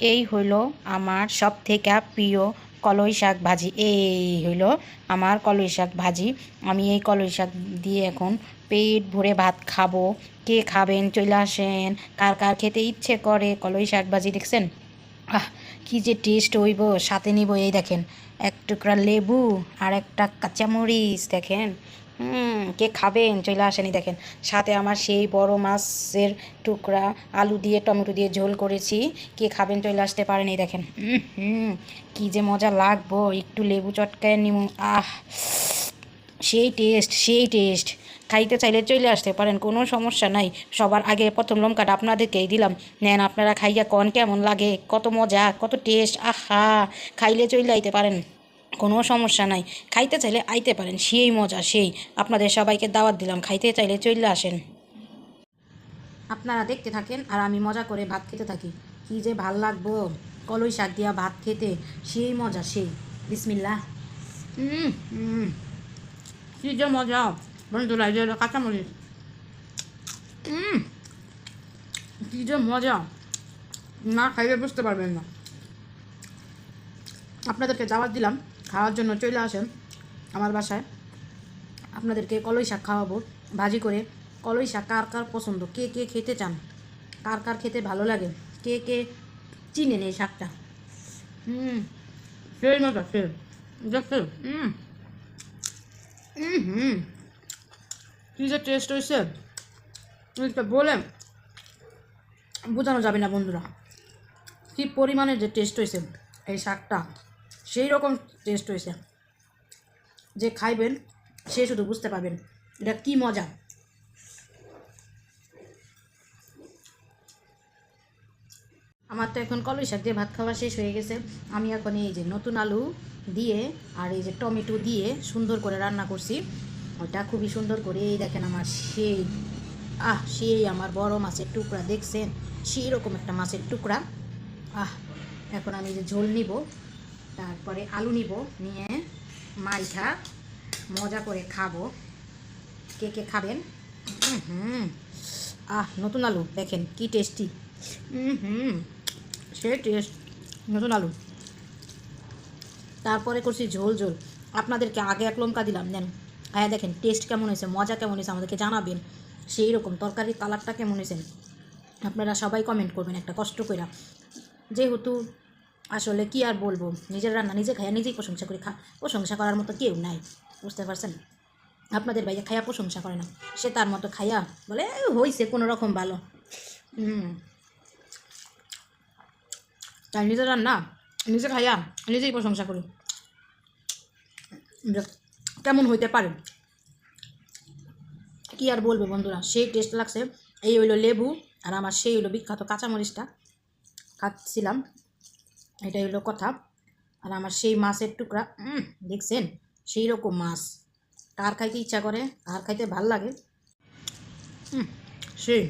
এই হইল আমার সব থেকে প্রিয় কলই শাক ভাজি। এই হইল আমার কলই শাক ভাজি। আমি এই কলই শাক দিয়ে এখন পেট ভরে ভাত খাব। কে খাবেন? চলে আসেন। কার কার খেতে ইচ্ছে করে কলই শাক ভাজি, দেখছেন? আহ, কি যে টেস্ট হইব, সাথে নিব এই দেখেন। এক টুকরা লেবু আর একটা কাঁচামরিচ, দেখেন? হুম, কে খাবেন? চলে আসেনি, দেখেন। সাথে আমার সেই বড় মাছের টুকরা, আলু দিয়ে, টমেটো দিয়ে ঝোল করেছি। কে খাবেন? চলে আসতে পারেন, দেখেন। হুম, কী যে মজা লাগবো। একটু লেবু চটকায় নিব আহ, সেই টেস্ট সেই টেস্ট খাইতে চাইলে চলে আসতে পারেন, কোনো সমস্যা নাই। সবার আগে প্রথম লঙ্কাটা আপনাদেরকেই দিলাম। নেন, আপনারা খাইয়া কন, কেমন লাগে, কত মজা, কত টেস্ট আহা, খাইলে চলে আইতে পারেন। কোনো সমস্যা নাই। খাইতে চাইলে আইতে পারেন সেই মজা সেই। আপনাদের সবাইকে দাওয়াত দিলাম খাইতে চাইলে চলে আসেন। আপনারা দেখতে থাকেন আর আমি মজা করে ভাত খেতে থাকি। কি যে ভালো লাগবো। কলই শাক দিয়া ভাত খেতে সেই মজা সেই। বিসমিল্লা হুম হুম কি যে মজা। বন্ধুরা এই যে কাঁচামরিচ। হুম কি যে মজা। না খাইলে বুঝতে পারবেন না। আপনাদেরকে দাওয়াত দিলাম, খাওয়ার জন্য চলে আসেন আমার বাসায়। আপনাদেরকে কলই শাক খাওয়াবো, ভাজি করে। কলই শাক কার কার পছন্দ? কে কে খেতে চান? কার কার খেতে ভালো লাগে? কে কে চিনেন এই শাকটা? হুম হুম হুম কী যে টেস্ট হয়েছে বলে বোঝানো যাবে না বন্ধুরা। কী পরিমাণের যে টেস্ট হয়েছে এই শাকটা? সেই রকম টেস্ট হয়েছে। যে খাইবেন, সে শুধু বুঝতে পারবেন এটা কি মজা। আমার তো এখন কলই শাক দিয়ে ভাত খাওয়া শেষ হয়ে গেছে। আমি এখন এই যে নতুন আলু দিয়ে আর এই যে টমেটো দিয়ে সুন্দর করে রান্না করছি। ওটা খুবই সুন্দর করে, এই দেখেন আমার সেই, আহ, সেই আমার বড় মাছের টুকরা, দেখছেন? সেই রকম একটা মাছের টুকরা। আহ, এখন আমি যে ঝোল নিব তারপরে আলু নিব, নিয়ে মাইঠা মজা করে খাব। কে কে খাবেন? হুম। আহ, নতুন আলু, দেখেন কি টেস্টি হুম হুম, সে টেস্ট নতুন আলু। তারপরে করছি ঝোল ঝোল। আপনাদেরকে আগে এক লঙ্কা দিলাম, নেন। হ্যাঁ দেখেন টেস্ট কেমন হয়েছে, মজা কেমন হয়েছে, আমাদেরকে জানাবেন। সেই রকম তরকারির কালারটা কেমন হয়েছে? আপনারা সবাই কমেন্ট করবেন একটা কষ্ট করে যেহেতু আসলে কি আর বলব? নিজের রান্না নিজে খাইয়া নিজেই প্রশংসা করি, খা, প্রশংসা করার মতো কেউ নাই, বুঝতে পারছেন? আপনাদের বাইরে খাইয়া প্রশংসা করে না, সে তার মতো খাইয়া বলে "এই হয়েছে কোনো রকম ভালো। হুম। তাই নিজের রান্না নিজে খাইয়া নিজেই প্রশংসা করি। কেমন হইতে পারে? কি আর বলব বন্ধুরা, সেই টেস্ট লাগছে। এই হইল লেবু আর আমার সেই হইল বিখ্যাত কাঁচামরিচটা। খাচ্ছিলাম। এটাই হলো কথা। আর আমার সেই মাছের টুকরা দেখছেন? সেই রকম মাছ। কার খাইতে ইচ্ছা করে, আর খাইতে ভালো লাগে? সেই।